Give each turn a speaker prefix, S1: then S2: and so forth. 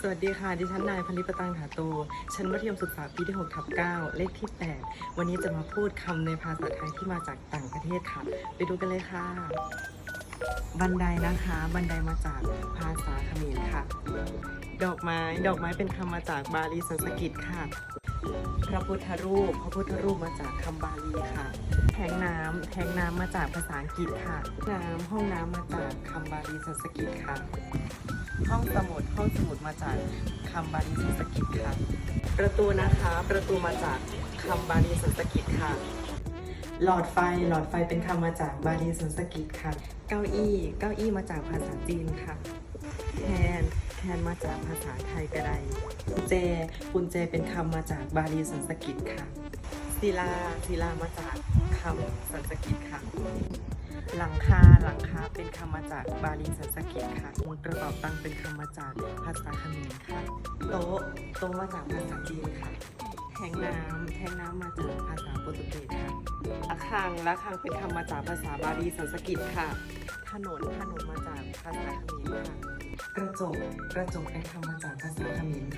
S1: สวัสดีค่ะ ดิฉันนายพนิปตังหาโต ชั้นมัธยมศึกษาปีที่6ทับ9เลขที่ 8 วันนี้จะมาพูดคำในภาษาไทยที่มาจากต่างประเทศค่ะ ไปดูกันเลยค่ะ บันไดนะคะ บันไดมาจากภาษาเขมรค่ะ ดอกไม้ ดอกไม้เป็นคำมาจากบาลีสันสกฤตค่ะ พระพุทธรูป พระพุทธรูปมาจากคำบาลีค่ะแทงน้ำแทงน้ำมาจากภาษาอังกฤษค่ะ น้ำห้องน้ำมาจากคำบาลีสันสกฤตค่ะ ห้องสมุดห้องสมุดมาจากคำบาลีสันสกฤตค่ะ ประตูนะคะ ประตูมาจากคำบาลีสันสกฤตค่ะ หลอดไฟหลอดไฟเป็นคำมาจากบาลีสันสกฤตค่ะ เก้าอี้ เก้าอี้มาจากภาษาจีนค่ะแทนแทนมาจากภาษาไทยกระไดกุญแจกุญแจเป็นคำมาจากบาลีสันสกฤตค่ะศิลาศิลามาจากคำสันสกฤตค่ะ หลังคาหลังคาเป็นคำมาจากบาลีสันสกฤตค่ะกระเป๋าตังเป็นคำมาจากภาษาเขมรค่ะ โต๊ะโต๊ะมาจากภาษาจีนค่ะ แทงน้ำแทงน้ำมาจากภาษาโปรตุเกสค่ะระฆังระฆังเป็นคำมาจากภาษาบาลีสันสกฤตค่ะ ถนนถนนมาจากภาษาเขมรค่ะ กระจกกระจกเป็นคำมาจากภาษาเขมรค่ะ